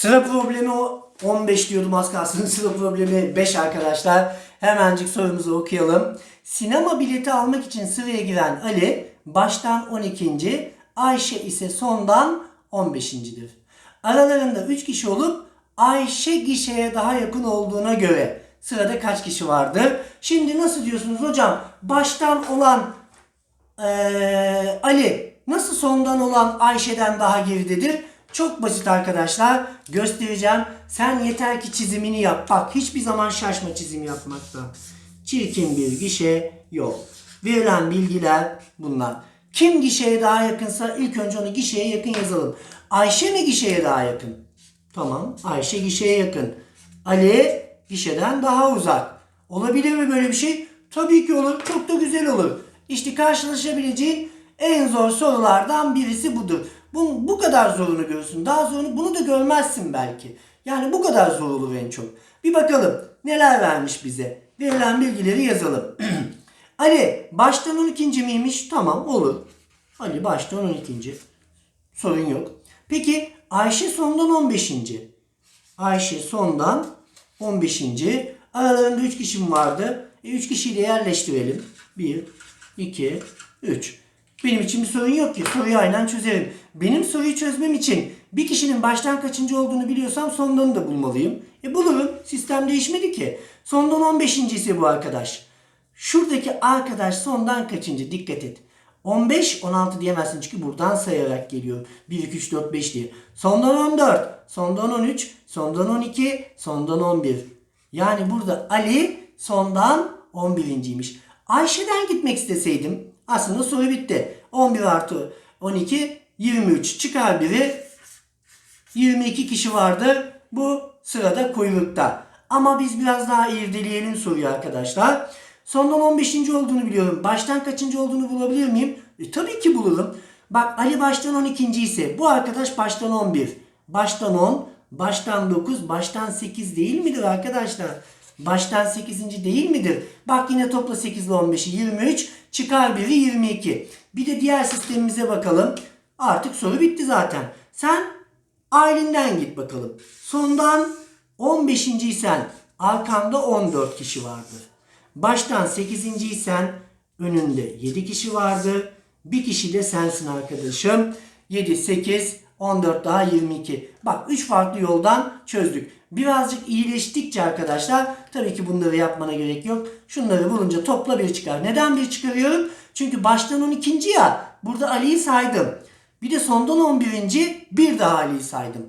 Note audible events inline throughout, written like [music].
Sıra problemi o 15 diyordum az kalsın. [laughs] Sıra problemi 5 arkadaşlar. Hemencik sorumuzu okuyalım. Sinema bileti almak için sıraya giren Ali baştan 12. Ayşe ise sondan 15.dir. Aralarında 3 kişi olup Ayşe gişeye daha yakın olduğuna göre sırada kaç kişi vardır? Şimdi nasıl diyorsunuz hocam? Baştan olan ee, Ali nasıl sondan olan Ayşe'den daha geridedir? Çok basit arkadaşlar. Göstereceğim. Sen yeter ki çizimini yap. Bak hiçbir zaman şaşma çizim yapmakta. Çirkin bir gişe yok. Verilen bilgiler bunlar. Kim gişeye daha yakınsa ilk önce onu gişeye yakın yazalım. Ayşe mi gişeye daha yakın? Tamam. Ayşe gişeye yakın. Ali gişeden daha uzak. Olabilir mi böyle bir şey? Tabii ki olur. Çok da güzel olur. İşte karşılaşabileceğin en zor sorulardan birisi budur. Kadar zorunu görürsün. Daha zorunu bunu da görmezsin belki. Yani bu kadar zor olur en çok. Bir bakalım neler vermiş bize. Verilen bilgileri yazalım. [clears throat] Ali baştan 12. miymiş? Tamam olur. Ali baştan 12. Sorun yok. Peki Ayşe sondan 15. Ayşe sondan 15. Aralarında 3 kişim vardı. 3 kişiyi de yerleştirelim. 1, 2, 3. Benim için bir sorun yok ki. Soruyu aynen çözerim. Benim soruyu çözmem için bir kişinin baştan kaçıncı olduğunu biliyorsam sondan da bulmalıyım. E bulurum. Sistem değişmedi ki. Sondan 15. ise bu arkadaş. Şuradaki arkadaş sondan kaçıncı? Dikkat et. 15, 16 diyemezsin çünkü buradan sayarak geliyor. 1, 2, 3, 4, 5 diye. Sondan 14, sondan 13, sondan 12, sondan 11. Yani burada Ali sondan 11.ymiş. Ayşe'den gitmek isteseydim aslında soru bitti. 11 artı 12, 23. Çıkar biri 22 kişi vardır. Bu sırada kuyrukta. Ama biz biraz daha irdeleyelim soruyu arkadaşlar. Sondan 15. olduğunu biliyorum. Baştan kaçıncı olduğunu bulabilir miyim? E, tabii ki bulurum. Bak Ali baştan 12. ise bu arkadaş baştan 11. Baştan 10, baştan 9, baştan 8 değil midir arkadaşlar? Baştan 8. değil midir? Bak yine topla 8 ile 15'i 23. Çıkar biri 22. Bir de diğer sistemimize bakalım. Artık soru bitti zaten. Sen ailenden git bakalım. Sondan 15. isen arkanda 14 kişi vardır. Baştan 8. isen önünde 7 kişi vardır. Bir kişi de sensin arkadaşım. 7, 8, 14 daha 22. Bak 3 farklı yoldan çözdük. Birazcık iyileştikçe arkadaşlar tabii ki bunları yapmana gerek yok. Şunları bulunca topla bir çıkar. Neden bir çıkarıyorum? Çünkü baştan 12. ya. Burada Ali'yi saydım. Bir de sondan 11. bir daha Ali'yi saydım.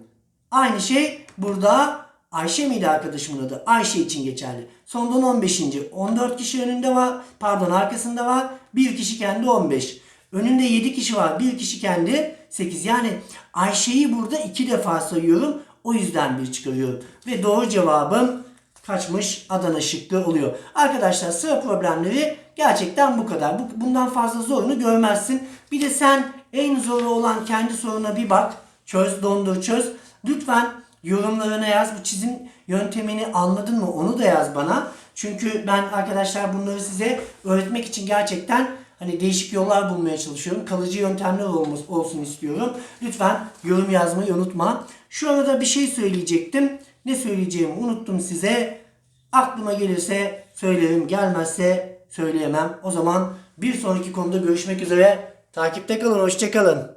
Aynı şey burada Ayşe miydi arkadaşımın adı? Ayşe için geçerli. Sondan 15. 14 kişi önünde var. Pardon arkasında var. Bir kişi kendi 15. Önünde 7 kişi var. Bir kişi kendi 8. Yani Ayşe'yi burada iki defa sayıyorum. O yüzden bir çıkarıyorum. Ve doğru cevabım kaçmış Adana şıkkı oluyor. Arkadaşlar sıra problemleri gerçekten bu kadar. Bu, bundan fazla zorunu görmezsin. Bir de sen en zoru olan kendi soruna bir bak. Çöz, dondur, çöz. Lütfen yorumlarına yaz. Bu çizim yöntemini anladın mı? Onu da yaz bana. Çünkü ben arkadaşlar bunları size öğretmek için gerçekten hani değişik yollar bulmaya çalışıyorum. Kalıcı yöntemler olsun istiyorum. Lütfen yorum yazmayı unutma. Şu arada bir şey söyleyecektim. Ne söyleyeceğimi unuttum size. Aklıma gelirse söylerim, gelmezse söyleyemem. O zaman bir sonraki konuda görüşmek üzere. Takipte kalın, hoşçakalın.